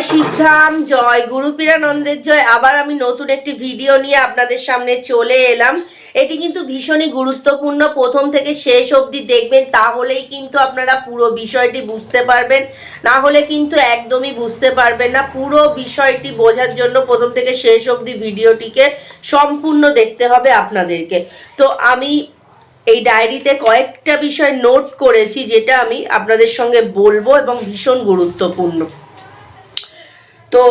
জয় শিবধাম জয় গুরু পীরানন্দের জয়। আবার আমি নতুন একটি ভিডিও নিয়ে আপনাদের সামনে চলে এলাম। এটি কিন্তু ভীষণই গুরুত্বপূর্ণ। প্রথম থেকে শেষ অবধি দেখবেন, তাহলেই কিন্তু আপনারা পুরো বিষয়টি বুঝতে পারবেন। না হলে কিন্তু একদমই বুঝতে পারবেন না। পুরো বিষয়টি বোঝার জন্য প্রথম থেকে শেষ অবধি ভিডিওটিকে সম্পূর্ণ দেখতে হবে আপনাদেরকে। তো আমি এই ডায়েরিতে কয়েকটা বিষয় নোট করেছি, যেটা আমি আপনাদের সঙ্গে বলব এবং ভীষণ গুরুত্বপূর্ণ। তো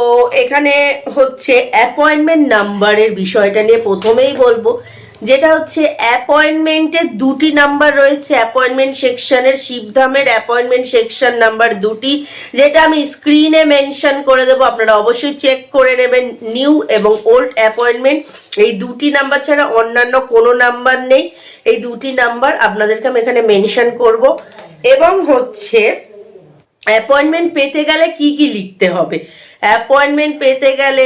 এখানে হচ্ছে অ্যাপয়েন্টমেন্ট নাম্বারের বিষয়টা নিয়ে প্রথমেই বলব। যেটা হচ্ছে অ্যাপয়েন্টমেন্টের দুটি নাম্বার রয়েছে। অ্যাপয়েন্টমেন্ট সেকশনের শিবধামের অ্যাপয়েন্টমেন্ট সেকশন নাম্বার দুটি, যেটা আমি স্ক্রিনে মেনশন করে দেবো। আপনারা অবশ্যই চেক করে নেবেন নিউ এবং ওল্ড অ্যাপয়েন্টমেন্ট এই দুটি নাম্বার ছাড়া অন্যান্য কোনো নাম্বার নেই। এই দুটি নাম্বার আপনাদেরকে আমি এখানে মেনশন করব। এবং হচ্ছে অ্যাপয়েন্টমেন্ট পেতে গেলে কি কি লিখতে হবে? অ্যাপয়েন্টমেন্ট পেতে গেলে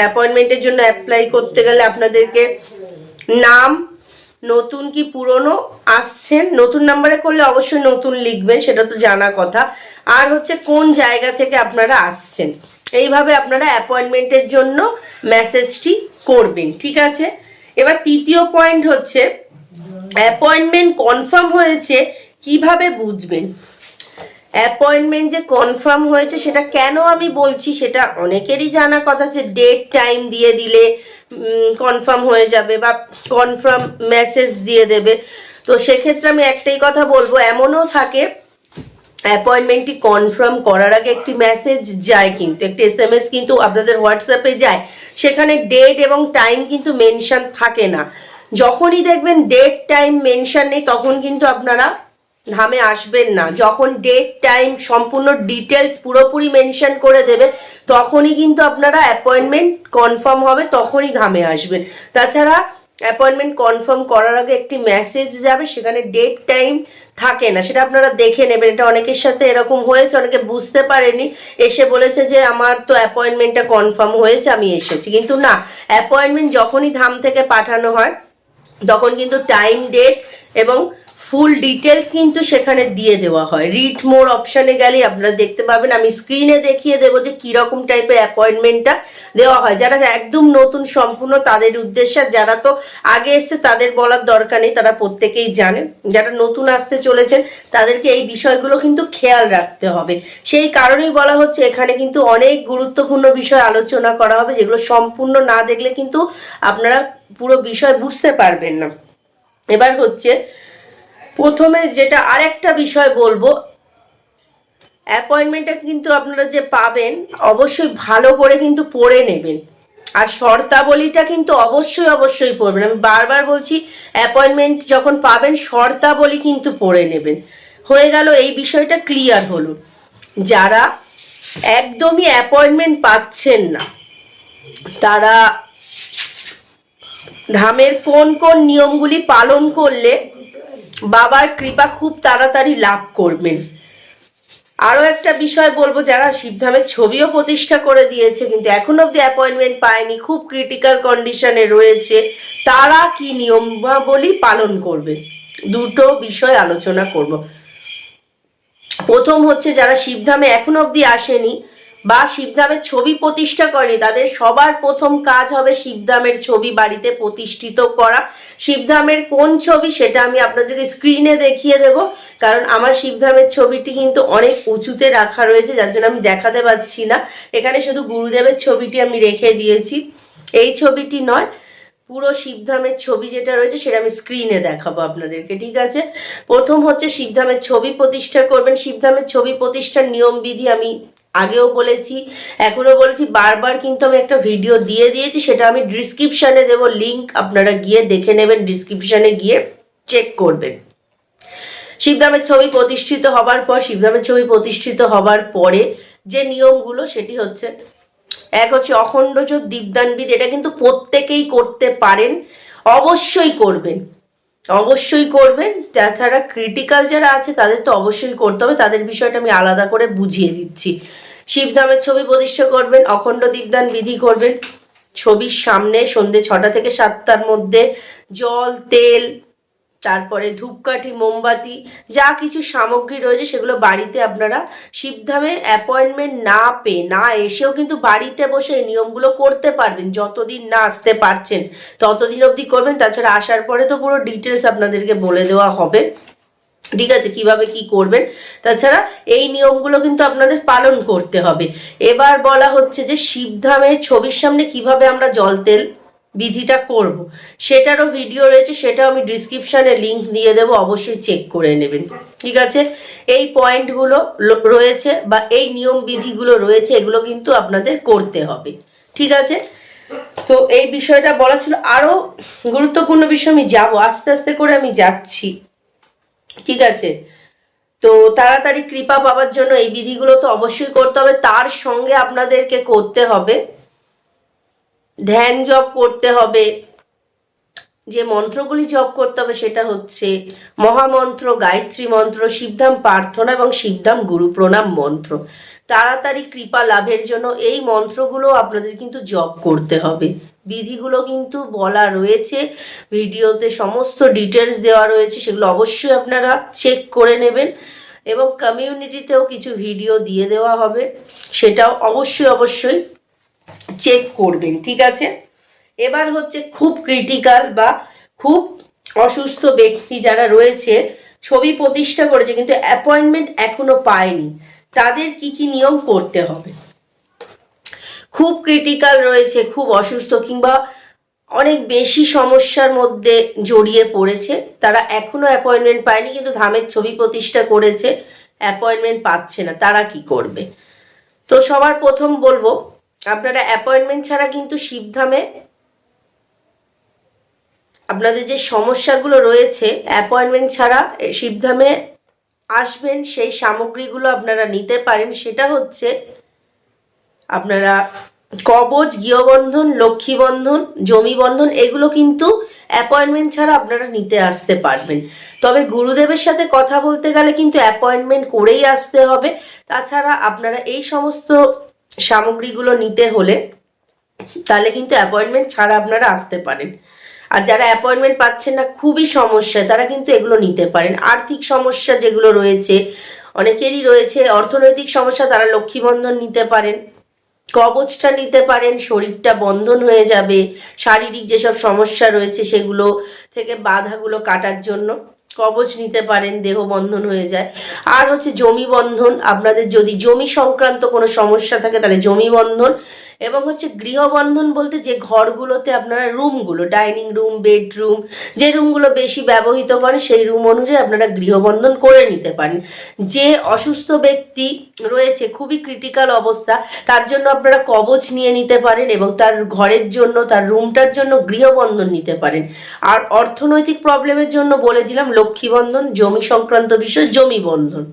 অ্যাপয়েন্টমেন্টের জন্য অ্যাপ্লাই করতে গেলে আপনাদেরকে নাম, নতুন কি পুরনো আসছেন? নতুন নাম্বারে করলে অবশ্যই নতুন লিখবেন, সেটা তো জানা কথা। আর হচ্ছে কোন জায়গা থেকে আপনারা আসছেন? এইভাবে আপনারা অ্যাপয়েন্টমেন্টের জন্য মেসেজটি করবেন, ঠিক আছে? এবার তৃতীয় পয়েন্ট হচ্ছে অ্যাপয়েন্টমেন্ট কনফার্ম হয়েছে, কীভাবে বুঝবেন? অ্যাপয়েন্টমেন্ট যে কনফার্ম হয়েছে, সেটা কেন আমি বলছি, সেটা অনেকেরই জানা কথা যে ডেট টাইম দিয়ে দিলে কনফার্ম হয়ে যাবে বা কনফার্ম মেসেজ দিয়ে দেবে। তো সেক্ষেত্রে আমি একটাই কথা বলব, এমনও থাকে অ্যাপয়েন্টমেন্টটি কনফার্ম করার আগে একটি মেসেজ যায় কিন্তু, একটি এস এম এস কিন্তু আপনাদের হোয়াটসঅ্যাপে যায়। সেখানে ডেট এবং টাইম কিন্তু মেনশন থাকে না। যখনই দেখবেন ডেট টাইম মেনশন নেই, তখন কিন্তু আপনারা ধামে আসবেন না। যখন ডেট টাইম সম্পূর্ণ ডিটেলস পুরোপুরি মেনশন করে দেবে তখনই কিন্তু আপনারা অ্যাপয়েন্টমেন্ট কনফার্ম হবে, তখনই ধামে আসবেন। তাছাড়া অ্যাপয়েন্টমেন্ট কনফার্ম করার আগে একটি মেসেজ যাবে, সেখানে ডেট টাইম থাকে না। সেটা আপনারা দেখে নেবেন। এটা অনেকের সাথে এরকম হয়েছে, অনেকে বুঝতে পারেনি। এসে বলেছে যে, আমার তো অ্যাপয়েন্টমেন্টটা কনফার্ম হয়েছে, আমি এসেছি। কিন্তু না অ্যাপয়েন্টমেন্ট যখনই ধাম থেকে পাঠানো হয়, তখন কিন্তু টাইম ডেট এবং ফুল ডিটেলস কিন্তু সেখানে দিয়ে দেওয়া হয়। রিড মোর অপশানে গেলে আপনারা দেখতে পাবেন, আমি স্ক্রিনে দেখিয়ে দেবো যে কীরকম টাইপের অ্যাপয়েন্টমেন্টটা দেওয়া হয়। যারা একদম নতুন সম্পূর্ণ তাদের উদ্দেশ্যে যারা তো আগে এসছে তাদের বলার দরকার নেই, তারা প্রত্যেকেই জানেন। যারা নতুন আসতে চলেছেন, তাদেরকে এই বিষয়গুলো কিন্তু খেয়াল রাখতে হবে। সেই কারণেই বলা হচ্ছে, এখানে কিন্তু অনেক গুরুত্বপূর্ণ বিষয় আলোচনা করা হবে, যেগুলো সম্পূর্ণ না দেখলে কিন্তু আপনারা পুরো বিষয় বুঝতে পারবেন না। এবার হচ্ছে প্রথমে যেটা আরেকটা বিষয় বলব অ্যাপয়েন্টমেন্টটা কিন্তু আপনারা যে পাবেন, অবশ্যই ভালো করে কিন্তু পড়ে নেবেন। আর শর্তাবলীটা কিন্তু অবশ্যই অবশ্যই পড়বেন। আমি বারবার বলছি অ্যাপয়েন্টমেন্ট যখন পাবেন, শর্তাবলী কিন্তু পড়ে নেবেন। হয়ে গেল, এই বিষয়টা ক্লিয়ার হলো। যারা একদমই অ্যাপয়েন্টমেন্ট পাচ্ছেন না, তারা ধামের কোন কোন নিয়মগুলি পালন করলে বাবার কৃপা খুব তাড়াতাড়ি লাভ করবেন। আরও একটা বিষয় বলব, যারা শিবধামের ছবিও প্রতিষ্ঠা করে দিয়েছে, কিন্তু এখন অব্দি অ্যাপয়েন্টমেন্ট পায়নি, খুব ক্রিটিক্যাল কন্ডিশনে রয়েছে, তারা কি নিয়মাবলী পালন করবে? দুটো বিষয় আলোচনা করব। প্রথম হচ্ছে, যারা শিবধামে এখন অব্দি আসেনি বা শিবধামের ছবি প্রতিষ্ঠা করেনি, তাদের সবার প্রথম কাজ হবে শিবধামের ছবি বাড়িতে প্রতিষ্ঠিত করা। শিবধামের কোন ছবি সেটা আমি আপনাদেরকে স্ক্রিনে দেখিয়ে দেব, কারণ আমার শিবধামের ছবিটি কিন্তু অনেক উঁচুতে রাখা রয়েছে, যার জন্য আমি দেখাতে পারছি না। এখানে শুধু গুরুদেবের ছবিটি আমি রেখে দিয়েছি। এই ছবিটি নয়, পুরো শিবধামের ছবি যেটা রয়েছে সেটা আমি স্ক্রিনে দেখাবো আপনাদেরকে, ঠিক আছে? প্রথম হচ্ছে শিবধামের ছবি প্রতিষ্ঠা করবেন। শিবধামের ছবি প্রতিষ্ঠার নিয়ম বিধি আমি আগেও বলেছি এখনও বলেছি, বারবার কিন্তু আমি একটা ভিডিও দিয়ে দিয়েছি, সেটা আমি ডিসক্রিপশানে দেবো লিঙ্ক আপনারা গিয়ে দেখে নেবেন ডিসক্রিপশানে গিয়ে চেক করবেন। শিবধামের ছবি প্রতিষ্ঠিত হবার পর, শিবধামের ছবি প্রতিষ্ঠিত হবার পরে যে নিয়মগুলো, সেটি হচ্ছে, এক হচ্ছে অখণ্ডজ দীপদানবিদ, এটা কিন্তু প্রত্যেকেই করতে পারেন, অবশ্যই করবেন। অবশ্যই করবেন, তাছাড়া ক্রিটিক্যাল যারা আছে, তাদের তো অবশ্যই করতে হবে, তাদের বিষয়টা আমি আলাদা করে বুঝিয়ে দিচ্ছি। শিবধামের ছবি প্রতিষ্ঠা করবেন, অখণ্ড দীপদান বিধি করবেন। ছবির সামনে সন্ধে ছটা থেকে সাতটার মধ্যে, জল, তেল, তারপরে ধূপকাঠি, মোমবাতি, যা কিছু সামগ্রী রয়েছে সেগুলো বাড়িতে আপনারা শিবধামে অ্যাপয়েন্টমেন্ট না পেয়ে, না এসেও কিন্তু বাড়িতে বসে এই নিয়মগুলো করতে পারবেন। যতদিন না আসতে পারছেন, ততদিন অবধি করবেন। তাছাড়া আসার পরে তো পুরো ডিটেলস আপনাদেরকে বলে দেওয়া হবে। ঠিক আছে, কীভাবে কি করবেন? তাছাড়া এই নিয়মগুলো কিন্তু আপনাদের পালন করতে হবে। এবার বলা হচ্ছে যে শিবধামের ছবির সামনে কীভাবে আমরা জল তেল বিধিটা করব। সেটারও ভিডিও রয়েছে, সেটাও আমি ডিসক্রিপশানে লিংক দিয়ে দেবো, অবশ্যই চেক করে নেবেন। ঠিক আছে? এই পয়েন্টগুলো রয়েছে বা এই নিয়ম বিধিগুলো রয়েছে, এগুলো কিন্তু আপনাদের করতে হবে। ঠিক আছে? তো এই বিষয়টা বলা ছিল। আরও গুরুত্বপূর্ণ বিষয় আমি যাব। আস্তে আস্তে করে আমি যাচ্ছি। ঠিক আছে? তো তাড়াতাড়ি কৃপা পাওয়ার জন্য এই বিধিগুলো তো অবশ্যই করতে হবে। তার সঙ্গে আপনাদেরকে করতে হবে। ধ্যান জপ করতে হবে। যে মন্ত্রগুলি জপ করতে হবে সেটা হচ্ছে মহামন্ত্র, গায়ত্রী মন্ত্র, শিবধাম প্রার্থনা এবং শিবধাম গুরু প্রণাম মন্ত্র। তাড়াতাড়ি কৃপা লাভের জন্য এই মন্ত্রগুলো আপনাদের কিন্তু জপ করতে হবে। বিধিগুলো কিন্তু বলা রয়েছে। ভিডিওতে সমস্ত ডিটেলস দেওয়া রয়েছে, সেগুলো অবশ্যই আপনারা চেক করে নেবেন এবং কমিউনিটিতেও কিছু ভিডিও দিয়ে দেওয়া হবে, সেটাও অবশ্যই অবশ্যই চেক করবেন, ঠিক আছে? এবার হচ্ছে খুব ক্রিটিক্যাল বা খুব অসুস্থ ব্যক্তি যারা রয়েছে, ছবি প্রতিষ্ঠা করেছে কিন্তু অ্যাপয়েন্টমেন্ট এখনও পায়নি, তাদের কি কি নিয়ম করতে হবে? খুব ক্রিটিক্যাল রয়েছে, খুব অসুস্থ কিংবা অনেক বেশি সমস্যার মধ্যে জড়িয়ে পড়েছে। তারা এখনও অ্যাপয়েন্টমেন্ট পায়নি, কিন্তু ধামের ছবি প্রতিষ্ঠা করেছে অ্যাপয়েন্টমেন্ট পাচ্ছে না। তারা কি করবে? তো সবার প্রথম বলব, আপনারা অ্যাপয়েন্টমেন্ট ছাড়া কিন্তু শিবধামে আপনাদের যে সমস্যাগুলো রয়েছে অ্যাপয়েন্টমেন্ট ছাড়া শিবধামে আসবেন, সেই সামগ্রীগুলো আপনারা নিতে পারেন। সেটা হচ্ছে আপনারা কবচ গৃহবন্ধন লক্ষ্মী বন্ধন জমি বন্ধন এগুলো কিন্তু অ্যাপয়েন্টমেন্ট ছাড়া আপনারা নিতে আসতে পারবেন। তবে গুরুদেবের সাথে কথা বলতে গেলে কিন্তু অ্যাপয়েন্টমেন্ট করেই আসতে হবে। তাছাড়া আপনারা এই সমস্ত সামগ্রীগুলো নিতে হলে তাহলে কিন্তু অ্যাপয়েন্টমেন্ট ছাড়া আপনারা আসতে পারেন। আর যারা অ্যাপয়েন্টমেন্ট পাচ্ছেন না, খুবই সমস্যা তারা কিন্তু এগুলো নিতে পারেন। আর্থিক সমস্যা যেগুলো রয়েছে, অনেকেরই রয়েছে, অর্থনৈতিক সমস্যা, তারা লক্ষ্মীবন্ধন নিতে পারেন। কবচটা নিতে পারেন, শরীরটা বন্ধন হয়ে যাবে, শারীরিক যেসব সমস্যা রয়েছে সেগুলো থেকে বাধাগুলো কাটার জন্য কবচ নিতে পারেন, দেহ বন্ধন হয়ে যায়। আর হচ্ছে জমি বন্ধন, আপনাদের যদি জমি সংক্রান্ত কোনো সমস্যা থাকে তাহলে জমি বন্ধন এবং হচ্ছে গৃহবন্ধন বলতে যে ঘরগুলোতে আপনারা রুমগুলো, ডাইনিং রুম, বেডরুম, যে রুমগুলো বেশি ব্যবহৃত করে সেই রুম অনুযায়ী আপনারা গৃহবন্ধন করে নিতে পারেন। যে অসুস্থ ব্যক্তি রয়েছে, খুবই ক্রিটিক্যাল অবস্থা, তার জন্য আপনারা কবচ নিয়ে নিতে পারেন এবং তার ঘরের জন্য, তার রুমটার জন্য গৃহবন্ধন নিতে পারেন। আর অর্থনৈতিক প্রবলেমের জন্য বলে দিলাম লক্ষ্মীবন্ধন, জমি সংক্রান্ত বিষয়, জমি বন্ধন।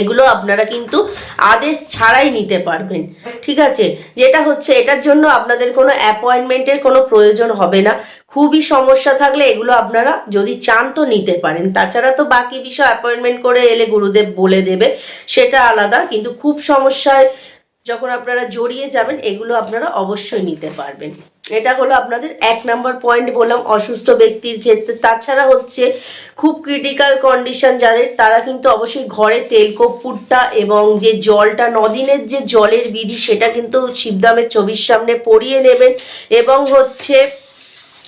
এগুলো আপনারা কিন্তু আদেশ ছাড়াই নিতে পারবেন। ঠিক আছে? যেটা হচ্ছে, এটার জন্য আপনাদের কোনো অ্যাপয়েন্টমেন্টের কোনো প্রয়োজন হবে না। খুবই সমস্যা থাকলে এগুলো আপনারা যদি চান তো নিতে পারেন। তাছাড়া তো বাকি বিষয় অ্যাপয়েন্টমেন্ট করে এলে গুরুদেব বলে দেবে, সেটা আলাদা। কিন্তু খুব সমস্যায় যখন আপনারা জড়িয়ে যাবেন, এগুলো আপনারা অবশ্যই নিতে পারবেন। এটা হলো আপনাদের এক নম্বর পয়েন্ট বললাম, অসুস্থ ব্যক্তির ক্ষেত্রে। তাছাড়া হচ্ছে খুব ক্রিটিক্যাল কন্ডিশন যাদের, তারা কিন্তু অবশ্যই ঘরে তেল কর্পূরটা এবং যে জলটা, নদিনের যে জলের বিধি, সেটা কিন্তু শিবদামের ছবির সামনে পরিয়ে নেবেন। এবং হচ্ছে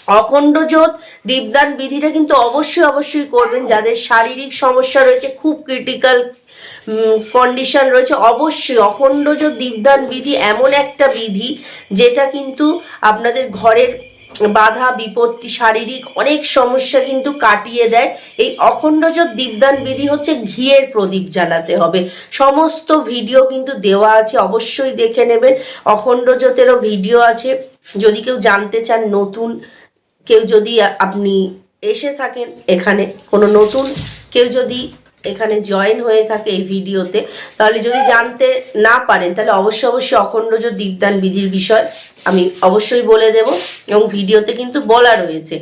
অখণ্ড জোত দীপদান বিধিটা কিন্তু অবশ্যই অবশ্যই করবেন। যাদের শারীরিক সমস্যা রয়েছে, খুব ক্রিটিক্যাল কন্ডিশন রয়েছে, অবশ্যই অখণ্ড জোত দীপদান বিধি এমন একটা বিধি যেটা কিন্তু আপনাদের ঘরের বাধা, বিপত্তি, শারীরিক অনেক সমস্যা কিন্তু কাটিয়ে দেয়। এই অখণ্ডজোত দীপদান বিধি হচ্ছে ঘিয়ের প্রদীপ জ্বালাতে হবে। সমস্ত ভিডিও কিন্তু দেওয়া আছে, অবশ্যই দেখে নেবেন। অখণ্ডজোতেরও ভিডিও আছে। যদি কেউ জানতে চান নতুন কেউ যদি আপনি এসে থাকেন এখানে, কোনো নতুন কেউ যদি এখানে জয়েন হয়ে থাকে এই ভিডিওতে, তাহলে যদি জানতে না পারেন, তাহলে অবশ্যই অবশ্যই অখণ্ডজ দীপদান বিধির বিষয় আমি অবশ্যই বলে দেব, এবং ভিডিওতে কিন্তু বলা রয়েছে।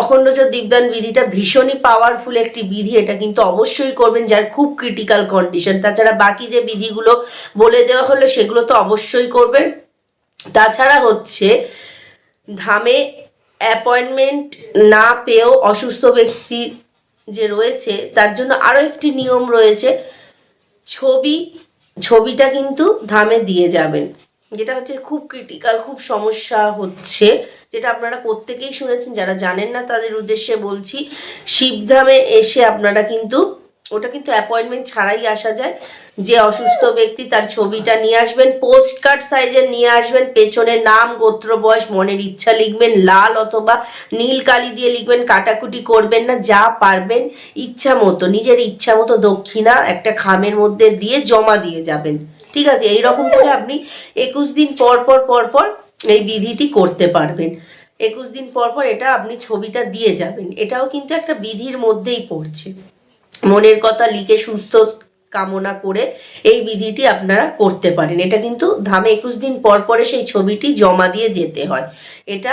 অখণ্ডজ দীপদান বিধিটা ভীষণই পাওয়ারফুল একটি বিধি, এটা কিন্তু অবশ্যই করবেন যার খুব ক্রিটিক্যাল কন্ডিশন তাছাড়া বাকি যে বিধিগুলো বলে দেওয়া হলো, সেগুলো তো অবশ্যই করবেন। তাছাড়া হচ্ছে, ধামে অ্যাপয়েন্টমেন্ট না পেয়েও অসুস্থ ব্যক্তি যে রয়েছে, তার জন্য আরও একটি নিয়ম রয়েছে, ছবি, ছবিটা কিন্তু ধামে দিয়ে যাবেন। যেটা হচ্ছে খুব ক্রিটিক্যাল খুব সমস্যা হচ্ছে, যেটা আপনারা প্রত্যেকেই শুনেছেন, যারা জানেন না তাদের উদ্দেশ্যে বলছি, শিবধামে এসে আপনারা কিন্তু ওটা কিন্তু অ্যাপয়েন্টমেন্ট ছাড়াই আসা যায়। যে অসুস্থ ব্যক্তি তার ছবিটা নিয়ে আসবেন পোস্ট কার্ড সাইজের নিয়ে আসবেন, পেছনে নাম, গোত্র, বয়স, মনের ইচ্ছা লিখবেন, লাল অথবা নীল কালি দিয়ে লিখবেন, কাটাকুটি করবেন না, যা পারবেন, ইচ্ছা মতো, নিজের ইচ্ছা মতো দক্ষিণা একটা খামের মধ্যে দিয়ে জমা দিয়ে যাবেন। ঠিক আছে? এইরকম করে আপনি একুশ দিন পর পর পর পর এই বিধিটি করতে পারবেন। একুশ দিন পর পর এটা আপনি ছবিটা দিয়ে যাবেন। এটাও কিন্তু একটা বিধির মধ্যেই পড়ছে। মনের কথা লিখে সুস্থ কামনা করে এই বিধিটি আপনারা করতে পারেন। এটা কিন্তু ধামে একুশ দিন পর পরে সেই ছবিটি জমা দিয়ে যেতে হয়। এটা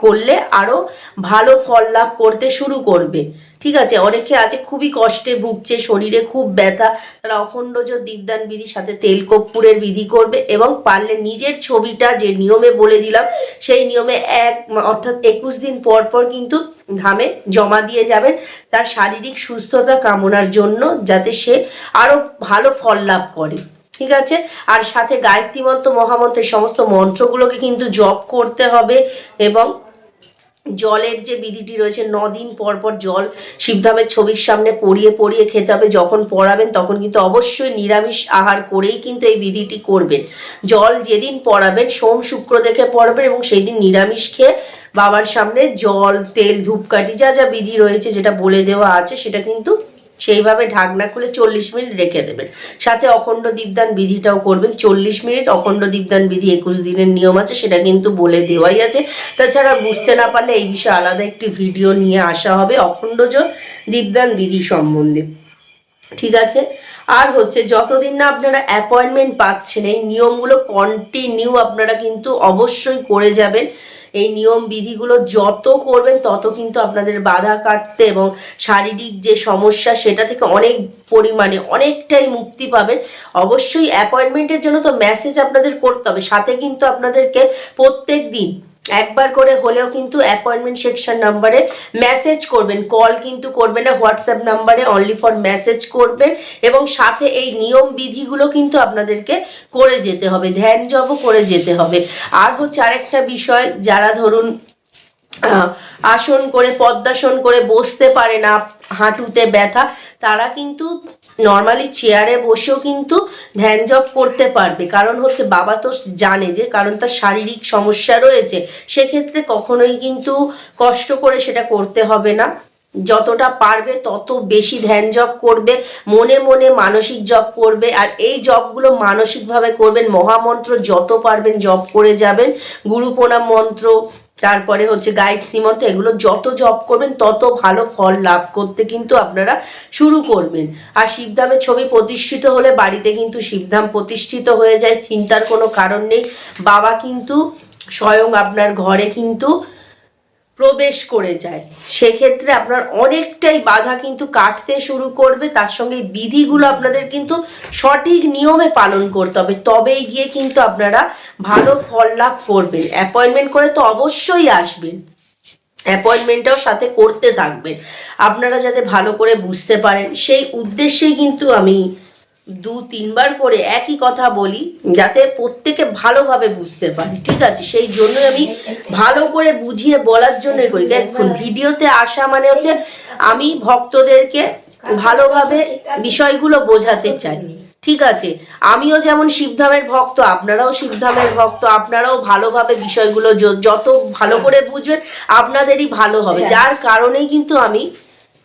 করলে আরও ভালো ফল লাভ করতে শুরু করবে। ঠিক আছে? অনেকে আছে খুবই কষ্টে ভুগছে, শরীরে খুব ব্যথা। তারা অখণ্ডজ দীপদান বিধির সাথে তেল কর্পূরের বিধি করবে এবং পারলে নিজের ছবিটা যে নিয়মে বলে দিলাম, সেই নিয়মে এক, অর্থাৎ একুশ দিন পর পর কিন্তু ধামে জমা দিয়ে যাবেন তার শারীরিক সুস্থতা কামনার জন্য যাতে সে আরও ভালো ফল লাভ করে। ঠিক আছে? আর সাথে গায়ত্রী মন্ত্র, মহামন্ত্র সমস্ত মন্ত্রগুলোকে কিন্তু জপ করতে হবে এবং জলের যে বিধিটি রয়েছে দিন পর পর জল শিবধামের ছবির সামনে পড়িয়ে পড়িয়ে খেতে হবে। যখন পড়াবেন তখন কিন্তু অবশ্যই নিরামিষ আহার করেই কিন্তু এই বিধিটি করবেন। জল যেদিন পড়াবেন, সোম শুক্র দেখে পড়াবেন এবং সেই দিন নিরামিষ খেয়ে বাবার সামনে জল, তেল, ধূপকাঠি যা যা বিধি রয়েছে যেটা বলে দেওয়া আছে সেটা কিন্তু সেইভাবে ঢাকনা খুলে চল্লিশ মিনিট রেখে দেবেন। সাথে অখণ্ড দীপদান বিধিটাও করবেন। চল্লিশ মিনিট অখণ্ড দীপদান বিধি একুশ দিনের নিয়ম আছে, সেটা কিন্তু বলে দেওয়াই আছে। তাছাড়া বুঝতে না পারলে এই বিষয়ে আলাদা একটি ভিডিও নিয়ে আসা হবে অখণ্ড জ্যোত দীপদান বিধি সম্বন্ধে। ঠিক আছে? আর হচ্ছে, যতদিন না আপনারা অ্যাপয়েন্টমেন্ট পাচ্ছেন, এই নিয়মগুলো কন্টিনিউ আপনারা কিন্তু অবশ্যই করে যাবেন। এই নিয়ম বিধিগুলো যত করবেন, তত কিন্তু আপনাদের বাধা কাটতে এবং শারীরিক যে সমস্যা, সেটা থেকে অনেক পরিমাণে অনেকটাই মুক্তি পাবেন। অবশ্যই অ্যাপয়েন্টমেন্টের জন্য তো মেসেজ আপনাদের করতে হবে। সাথে কিন্তু আপনাদেরকে প্রত্যেক দিন একবার করে হলেও কিন্তু অ্যাপয়েন্টমেন্ট সেকশন নাম্বারে মেসেজ করবেন। কল কিন্তু করবেন না হোয়াটসঅ্যাপ নাম্বারে অনলি ফর মেসেজ করবেন এবং সাথে এই নিয়ম বিধিগুলো কিন্তু আপনাদেরকে করে যেতে হবে, ধ্যান জবও করে যেতে হবে। আর হচ্ছে আরেকটা বিষয়, যারা ধরুন আসন করে, পদ্মাসন করে বসতে পারে না, হাঁটুতে ব্যথা, তারা কিন্তু নর্মালি চেয়ারে বসেও কিন্তু ধ্যান জপ করতে পারবে। কারণ হচ্ছে বাবা তো জানে যে, কারণ তার শারীরিক সমস্যা রয়েছে, সেক্ষেত্রে কখনোই কিন্তু কষ্ট করে সেটা করতে হবে না। যতটা পারবে তত বেশি ধ্যান জপ করবে, মনে মনে মানসিক জপ করবে, আর এই জপগুলো মানসিকভাবে করবেন। মহামন্ত্র যত পারবেন জপ করে যাবেন। গুরু প্রণাম মন্ত্র তারপরে হচ্ছে গায়ত্রী মন্ত্র, এগুলো যত জপ করবেন, তত ভালো ফল লাভ করতে কিন্তু আপনারা শুরু করবেন। আর শিবধামের ছবি প্রতিষ্ঠিত হলে বাড়িতে কিন্তু শিবধাম প্রতিষ্ঠিত হয়ে যায়, চিন্তার কোনো কারণ নেই। বাবা কিন্তু স্বয়ং আপনার ঘরে কিন্তু প্রবেশ করে যায়। সেক্ষেত্রে আপনার অনেকটাই বাধা কিন্তু কাটতে শুরু করবে। তার সঙ্গে বিধিগুলো আপনাদের কিন্তু সঠিক নিয়মে পালন করতে হবে। তবেই গিয়ে কিন্তু আপনারা ভালো ফল লাভ করবেন। অ্যাপয়েন্টমেন্ট করে তো অবশ্যই আসবেন। অ্যাপয়েন্টমেন্টটাও সাথে করতে থাকবেন। আপনারা যাতে ভালো করে বুঝতে পারেন, সেই উদ্দেশ্যেই কিন্তু আমি দু তিনবার করে একই কথা বলি যাতে প্রত্যেকে ভালোভাবে বুঝতে পারে। ঠিক আছে? সেই জন্য আমি ভালো করে বুঝিয়ে বলার জন্য করি। দেখুন ভিডিওতে আসা মানে হচ্ছে আমি ভক্তদেরকে ভালোভাবে বিষয়গুলো বোঝাতে চাই। ঠিক আছে? আমিও যেমন শিবধামের ভক্ত আপনারাও শিবধামের ভক্ত আপনারাও ভালোভাবে বিষয়গুলো যত ভালো করে বুঝবেন আপনাদেরই ভালো হবে। যার কারণেই কিন্তু আমি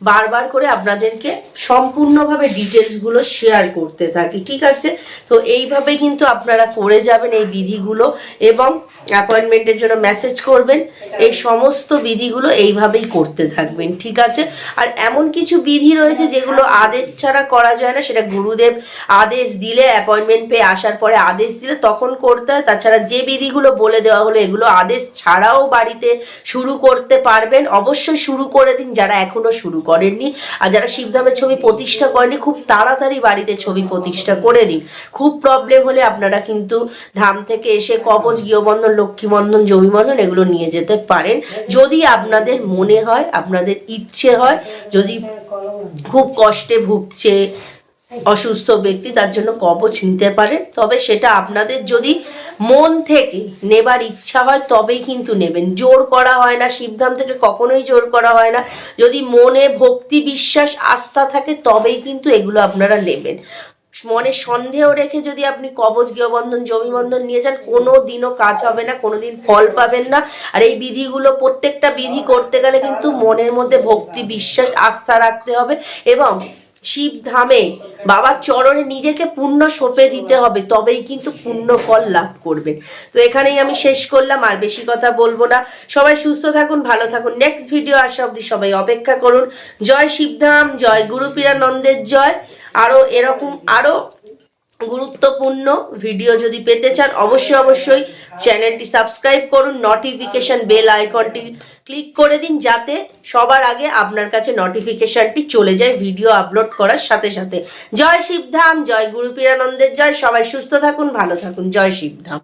বারবার করে আপনাদেরকে সম্পূর্ণভাবে ডিটেলসগুলো শেয়ার করতে থাকি, ঠিক আছে? তো এইভাবে কিন্তু আপনারা করে যাবেন এই বিধিগুলো এবং অ্যাপয়েন্টমেন্টের জন্য মেসেজ করবেন। এই সমস্ত বিধিগুলো এইভাবেই করতে থাকবেন, ঠিক আছে? আর এমন কিছু বিধি রয়েছে যেগুলো আদেশ ছাড়া করা যায় না, সেটা গুরুদেব আদেশ দিলে অ্যাপয়েন্টমেন্ট পেয়ে আসার পরে আদেশ দিলে তখন করতে হয়। তাছাড়া যে বিধিগুলো বলে দেওয়া হলো, এগুলো আদেশ ছাড়াও বাড়িতে শুরু করতে পারবেন। অবশ্যই শুরু করে দিন, যারা এখনও শুরু করেননি। আর যারা শিবধামের ছবি প্রতিষ্ঠা করেনি খুব তাড়াতাড়ি বাড়িতে ছবি প্রতিষ্ঠা করে দিন। খুব প্রবলেম হলে আপনারা কিন্তু ধাম থেকে এসে কবচ, গৃহবন্ধন, লক্ষ্মীবন্ধন, জমিবন্ধন এগুলো নিয়ে যেতে পারেন। যদি আপনাদের মনে হয়, আপনাদের ইচ্ছে হয়, যদি খুব কষ্টে ভুগছে অসুস্থ ব্যক্তি তার জন্য কবচ নিতে পারেন তবে সেটা আপনাদের যদি মন থেকে নেবার ইচ্ছা হয়, তবেই কিন্তু নেবেন। জোর করা হয় না, শিবধাম থেকে কখনোই জোর করা হয় না। যদি মনে ভক্তি বিশ্বাস, আস্থা থাকে, তবেই কিন্তু এগুলো আপনারা নেবেন। মনে সন্দেহ রেখে যদি আপনি কবচ, গৃহবন্ধন, জমিবন্ধন নিয়ে যান, কোনো দিনও কাজ হবে না, কোনো দিন ফল পাবেন না। আর এই বিধিগুলো প্রত্যেকটা বিধি করতে গেলে কিন্তু মনের মধ্যে ভক্তি, বিশ্বাস, আস্থা রাখতে হবে এবং শিব ধামে বাবার চরণে নিজেকে পূর্ণ সঁপে দিতে হবে, তবেই কিন্তু পূর্ণ ফল লাভ করবে। তো এখানেই আমি শেষ করলাম, আর বেশি কথা বলব না। সবাই সুস্থ থাকুন, ভালো থাকুন। নেক্সট ভিডিও আসা অবধি সবাই অপেক্ষা করুন। জয় শিবধাম জয় গুরুপীরানন্দের জয়। আরও এরকম আরও গুরুত্বপূর্ণ ভিডিও যদি পেতে চান, অবশ্যই অবশ্যই চ্যানেলটি সাবস্ক্রাইব করুন নোটিফিকেশন বেল আইকনটি ক্লিক করে দিন যাতে সবার আগে আপনার কাছে নোটিফিকেশনটি চলে যায় ভিডিও আপলোড করার সাথে সাথে। জয় শিবধাম, জয় গুরু পীরানন্দের জয়। সবাই সুস্থ থাকুন, ভালো থাকুন। জয় শিবধাম।